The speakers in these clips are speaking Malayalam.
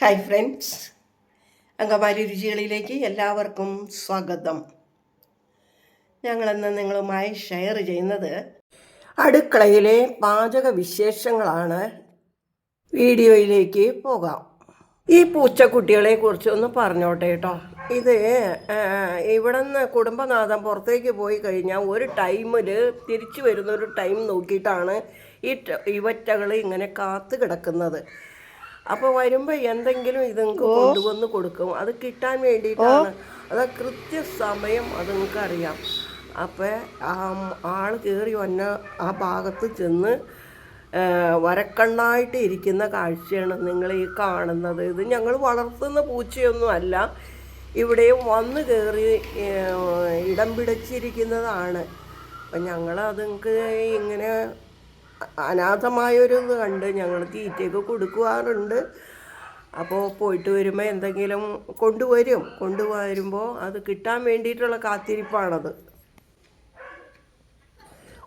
ഹായ് ഫ്രണ്ട്സ് അങ്കമാലി രുചികളിലേക്ക് എല്ലാവർക്കും സ്വാഗതം. ഞങ്ങളെന്ന് നിങ്ങളുമായി ഷെയർ ചെയ്യുന്നത് അടുക്കളയിലെ പാചക വിശേഷങ്ങളാണ്. വീഡിയോയിലേക്ക് പോകാം. ഈ പൂച്ചക്കുട്ടികളെ കുറിച്ച് ഒന്ന് പറഞ്ഞോട്ടെ കേട്ടോ ഇത് ഇവിടെ നിന്ന് കുടുംബനാഥം പുറത്തേക്ക് പോയി കഴിഞ്ഞാൽ ഒരു ടൈമിൽ തിരിച്ചു വരുന്ന ഒരു ടൈം നോക്കിയിട്ടാണ് ഈ ഇവറ്റകൾ ഇങ്ങനെ കാത്തു കിടക്കുന്നത്. അപ്പോൾ വരുമ്പോൾ എന്തെങ്കിലും ഇതുങ്ങൾക്ക് കൊണ്ടുവന്ന് കൊടുക്കും. അത് കിട്ടാൻ വേണ്ടിയിട്ടാണ്. അത് കൃത്യസമയം അത് നിങ്ങൾക്ക് അറിയാം അപ്പോൾ ആ ആൾ കയറി വന്ന ആ ഭാഗത്ത് ചെന്ന് വരക്കണ്ണായിട്ട് ഇരിക്കുന്ന കാഴ്ചയാണ് നിങ്ങൾ ഈ കാണുന്നത്. ഇത് ഞങ്ങൾ വളർത്തുന്ന പൂച്ചയൊന്നും അല്ല. ഇവിടെ വന്ന് കയറി ഇടം പിടിച്ചിരിക്കുന്നതാണ്. അപ്പം ഞങ്ങൾ അതുങ്ങൾക്ക് ഇങ്ങനെ അനാഥമായൊരു ഇത് കണ്ട് ഞങ്ങൾ തീറ്റയൊക്കെ കൊടുക്കുവാറുണ്ട്. അപ്പോൾ പോയിട്ട് വരുമ്പോൾ എന്തെങ്കിലും കൊണ്ടുവരും. കൊണ്ടുവരുമ്പോൾ അത് കിട്ടാൻ വേണ്ടിയിട്ടുള്ള കാത്തിരിപ്പാണത്.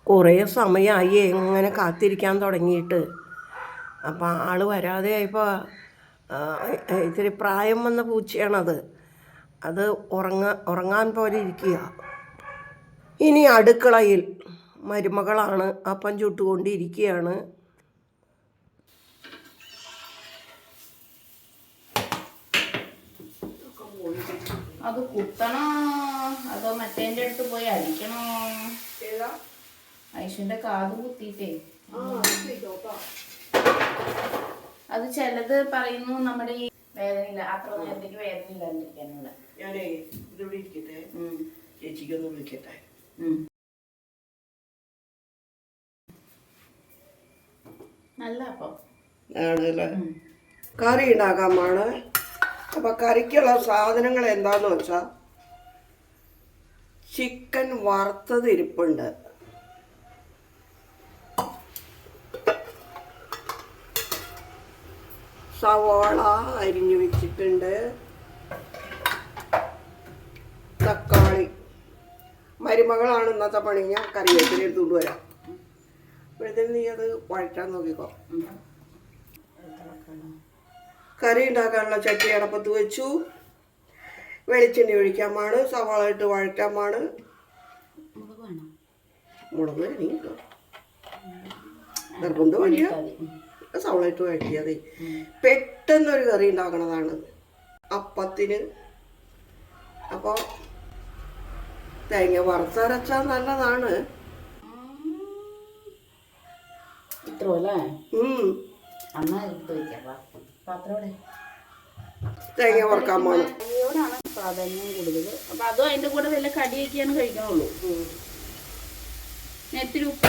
കുറേ സമയമായി എങ്ങനെ കാത്തിരിക്കാൻ തുടങ്ങിയിട്ട്. അപ്പോൾ ആൾ വരാതെ ആയപ്പോൾ ഇത്തിരി പ്രായം വന്ന പൂച്ചയാണത്. അത് ഉറങ്ങ ഉറങ്ങാൻ പോലെ ഇരിക്കുക. ഇനി അടുക്കളയിൽ മരുമകളാണ് അപ്പം ചുട്ടുകൊണ്ടിരിക്കുകയാണ് അത് കുത്തണോ? അതോ മറ്റേന്റെ അടുത്ത് പോയി അടിക്കണോ? ഐഷുന്റെ കാത് കുത്തിട്ടേ അത് ചിലത് പറയുന്നു നമ്മുടെ ഈ വേദനയില്ല അത്ര നേരത്തേക്ക് വേദന ഇല്ലാണ്ടിരിക്കാനുള്ള ഞാനേ ഇതിവിടെ ഇരിക്കട്ടെ. ചേച്ചിക്കൊന്ന് വിളിക്കട്ടെ. നല്ല അപ്പം. ആണല്ലേ? കറി ഉണ്ടാക്കാമാണ്. അപ്പം കറിക്കുള്ള സാധനങ്ങൾ എന്താന്ന് വെച്ചാ ചിക്കൻ വറുത്തത് ഇരിപ്പുണ്ട്. സവാള അരിഞ്ഞു വെച്ചിട്ടുണ്ട്. തക്കാളി. മരുമകളാണ് ഇന്നത്തെ പണി. ഞാൻ കറിവേപ്പിലെടുത്തുകൊണ്ട് വരാം. അപ്പോഴത്തേന് നീ അത് വഴറ്റാൻ നോക്കിക്കോ. കറി ഉണ്ടാക്കാനുള്ള ചട്ടി അടപ്പത്ത് വെച്ചു. വെളിച്ചെണ്ണ ഒഴിക്കാൻ പാണ് സവാള ഇട്ട് വഴറ്റാൻ പാണ് മുളക് വേണം? നീ നിർബന്ധം വലിയ മതി. സവാള ഇട്ട് വഴറ്റിയാതെ പെട്ടെന്നൊരു കറി ഉണ്ടാക്കണതാണ്. അപ്പത്തിന്. അപ്പോൾ തേങ്ങ വറുത്തരച്ചാൽ നല്ലതാണ്. ഇത്ര അല്ലേ ഉം. അന്നാ എടുത്ത് വെക്കാം വാ. പാത്രോടെ തേങ്ങ വറുക്കാൻ അരിയോടാണ് പ്രാധാന്യം കൂടുതൽ അപ്പൊ അതും അതിന്റെ കൂടെ വല്ല കടിയൊക്കെയാണ് കഴിക്കണുള്ളൂ. ഞാൻ ഇത്തിരി ഉപ്പ്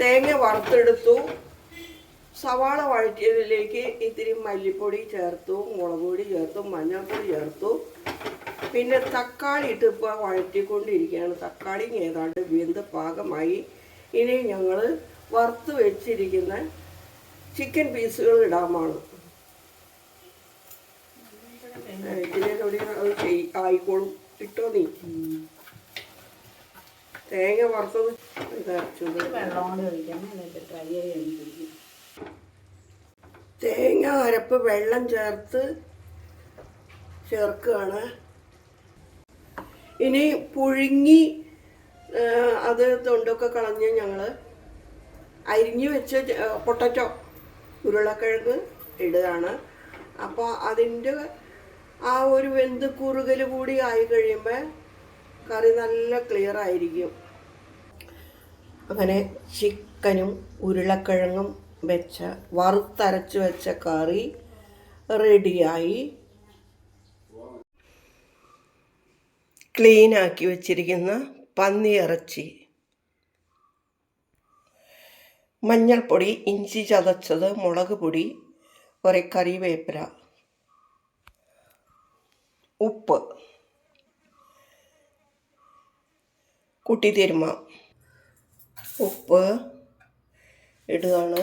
തേങ്ങ വറുത്തെടുത്തു. സവാള വഴറ്റിയതിലേക്ക് ഇത്തിരി മല്ലിപ്പൊടി ചേർത്തു മുളക് പൊടി ചേർത്തു മഞ്ഞൾപ്പൊടി ചേർത്തു. പിന്നെ തക്കാളി ഇട്ട് ഇപ്പോൾ വഴറ്റിക്കൊണ്ടിരിക്കുകയാണ്. തക്കാളി ഏതാണ്ട് വെന്ത് പാകമായി. ഇനി ഞങ്ങൾ വറുത്ത് വെച്ചിരിക്കുന്ന ചിക്കൻ പീസുകൾ ഇടാമാണ് ചെയ്- ആയിക്കോളും. ഇട്ടോ നീ തേങ്ങ വറുത്തത് ഇതരച്ചത് വെള്ളം കൂടെ ഒഴിക്കണം എന്നിട്ട് ഡ്രൈ ആയി വറുത്തത് തേങ്ങ അരപ്പ് വെള്ളം ചേർത്ത് ചേർക്കുകയാണ്. ഇനി പുഴുങ്ങി അത് തൊണ്ടൊക്കെ കളഞ്ഞ് ഞങ്ങൾ അരിഞ്ഞു വെച്ച പൊട്ടറ്റോ ഉരുളക്കിഴങ്ങ് ഇടുകയാണ്. അപ്പോൾ അതിന്റെ ആ ഒരു വെന്ത് കുറുകൽ കൂടി ആയി കഴിയുമ്പോൾ കറി നല്ല ക്ലിയർ ആയിരിക്കും. അങ്ങനെ ചിക്കനും ഉരുളക്കിഴങ്ങും വെച്ച വറുത്തരച്ച് വെച്ച കറി റെഡിയായി ക്ലീനാക്കി വെച്ചിരിക്കുന്ന പന്നി ഇറച്ചി മഞ്ഞൾപ്പൊടി ഇഞ്ചി ചതച്ചത് മുളക് പൊടി കുറേ കറിവേപ്പില ഉപ്പ്. കൂട്ടിത്തിരുമ. ഉപ്പ് ഇടുകയാണ്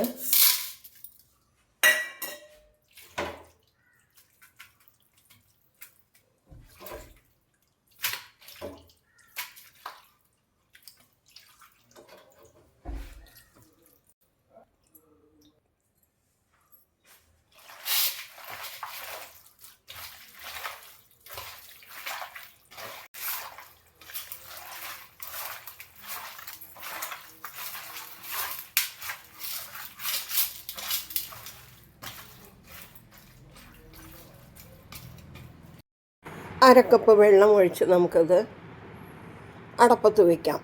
അരക്കപ്പ് വെള്ളം ഒഴിച്ച് നമുക്കത് അടപ്പത്ത് വയ്ക്കാം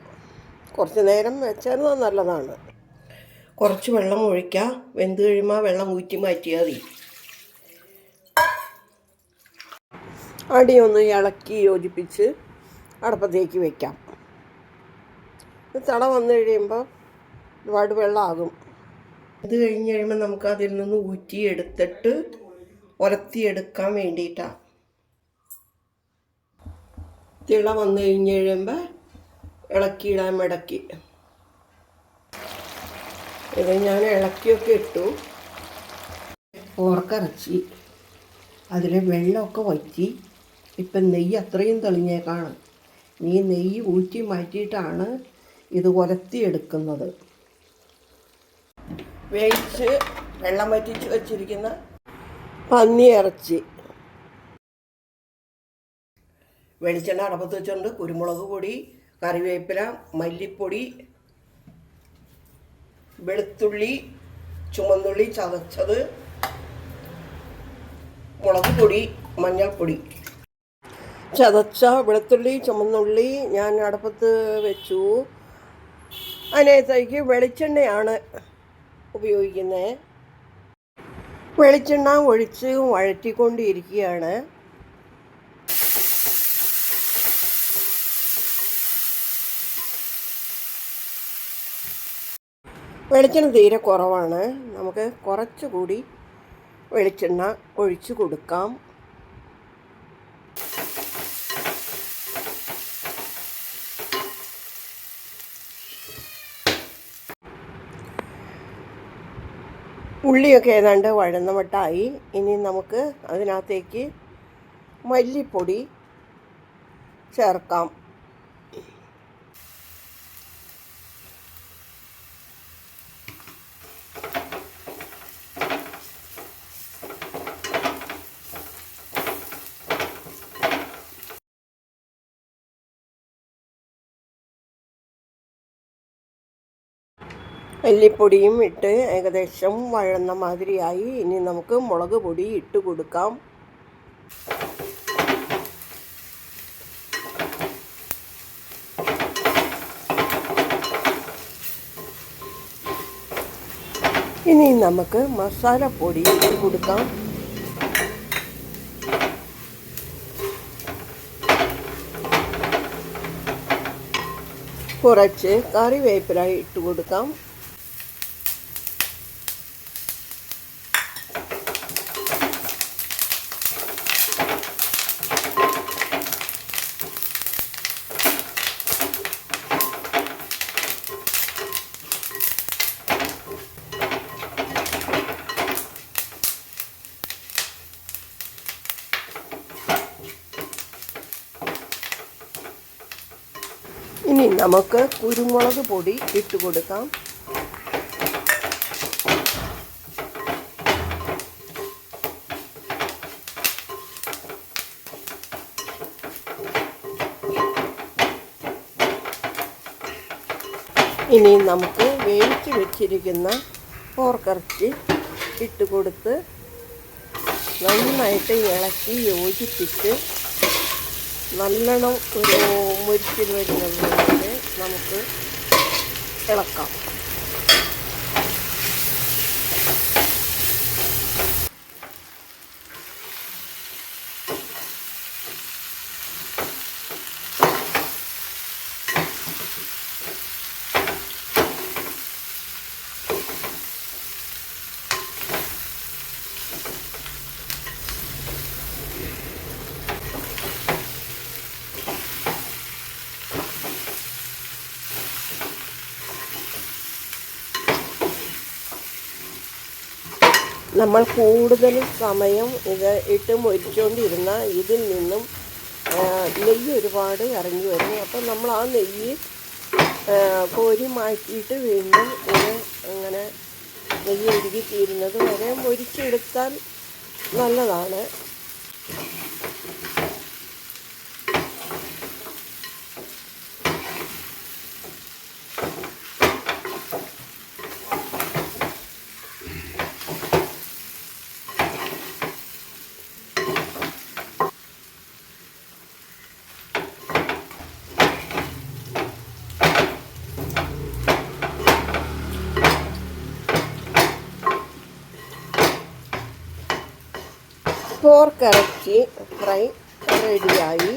കുറച്ച് നേരം വെച്ചാൽ നല്ലതാണ്. കുറച്ച് വെള്ളം ഒഴിക്കുക വെന്ത് കഴിയുമ്പോൾ വെള്ളം ഊറ്റി മാറ്റിയാൽ മതി. അടിയൊന്ന് ഇളക്കി യോജിപ്പിച്ച് അടപ്പത്തേക്ക് വയ്ക്കാം തട വന്നു കഴിയുമ്പോൾ ഒരുപാട് വെള്ളമാകും. ഇത് കഴിഞ്ഞ് കഴിയുമ്പോൾ നമുക്ക് അതിൽ നിന്ന് ഊറ്റിയെടുത്തിട്ട് ഉലത്തിയെടുക്കാൻ വേണ്ടിയിട്ടാണ്. തിള വന്നു കഴിഞ്ഞ് കഴിയുമ്പോൾ ഇളക്കിയിടാൻ ഇടക്കി ഇത് ഞാൻ ഇളക്കിയൊക്കെ ഇട്ടു. ഓർക്കറച്ചി അതിൽ വെള്ളമൊക്കെ വറ്റി. ഇപ്പം നെയ്യ് അത്രയും തെളിഞ്ഞേക്കാണ്. നീ നെയ്യ് ഊറ്റി മാറ്റിയിട്ടാണ് ഇത് ഉലത്തിയെടുക്കുന്നത് വേവിച്ച് വെള്ളം വറ്റിച്ച് വച്ചിരിക്കുന്ന പന്നി ഇറച്ചി. വെളിച്ചെണ്ണ അടപ്പത്ത് വെച്ചുകൊണ്ട് കുരുമുളക് പൊടി കറിവേപ്പില മല്ലിപ്പൊടി വെളുത്തുള്ളി ചുമന്നുള്ളി ചതച്ചത് മുളക് പൊടി മഞ്ഞൾപ്പൊടി. ചതച്ച വെളുത്തുള്ളി ചുമന്നുള്ളി ഞാൻ അടപ്പത്ത് വെച്ചു. അതിനകത്തേക്ക് വെളിച്ചെണ്ണയാണ് ഉപയോഗിക്കുന്നത്. വെളിച്ചെണ്ണ ഒഴിച്ച് വഴറ്റിക്കൊണ്ടിരിക്കുകയാണ്. വെളിച്ചെണ്ണ തീരെ കുറവാണ്. നമുക്ക് കുറച്ചുകൂടി വെളിച്ചെണ്ണ ഒഴിച്ചു കൊടുക്കാം. ഉള്ളിയൊക്കെ ഏതാണ്ട് വഴന്ന മട്ടായി ഇനി നമുക്ക് അതിനകത്തേക്ക് മല്ലിപ്പൊടി ചേർക്കാം. മല്ലിപ്പൊടിയും ഇട്ട് ഏകദേശം വഴന്ന മാതിരിയായി. ഇനി നമുക്ക് മുളക് പൊടി ഇട്ട് കൊടുക്കാം. ഇനി നമുക്ക് മസാലപ്പൊടി ഇട്ട് കൊടുക്കാം. കുറച്ച് കറിവേപ്പില ഇട്ട് കൊടുക്കാം. ഇനി നമുക്ക് കുരുമുളക് പൊടി ഇട്ട് കൊടുക്കാം. ഇനി നമുക്ക് വേവിച്ച് വെച്ചിരിക്കുന്ന പോർക്കിറച്ചി ഇട്ട് കൊടുത്ത് നന്നായിട്ട് ഇളക്കി യോജിപ്പിച്ച് നല്ലോണം ഒരു മുരിച്ചിൽ വരുന്നത് വരെ നമുക്ക് ഇളക്കാം. നമ്മൾ കൂടുതൽ സമയം ഇത് ഇട്ട് മൊരിച്ചുകൊണ്ടിരുന്ന ഇതിൽ നിന്നും നെയ്യ് ഒരുപാട് ഇറങ്ങി വരും. അപ്പം നമ്മൾ ആ നെയ്യ് കോരി മാറ്റിയിട്ട് വീണ്ടും ഇത് അങ്ങനെ നെയ്യ് ഉരുകി തീരുന്നത് വരെ മൊരിച്ചെടുത്താൽ നല്ലതാണ്. ഇറച്ചി ഫ്രൈ റെഡിയായി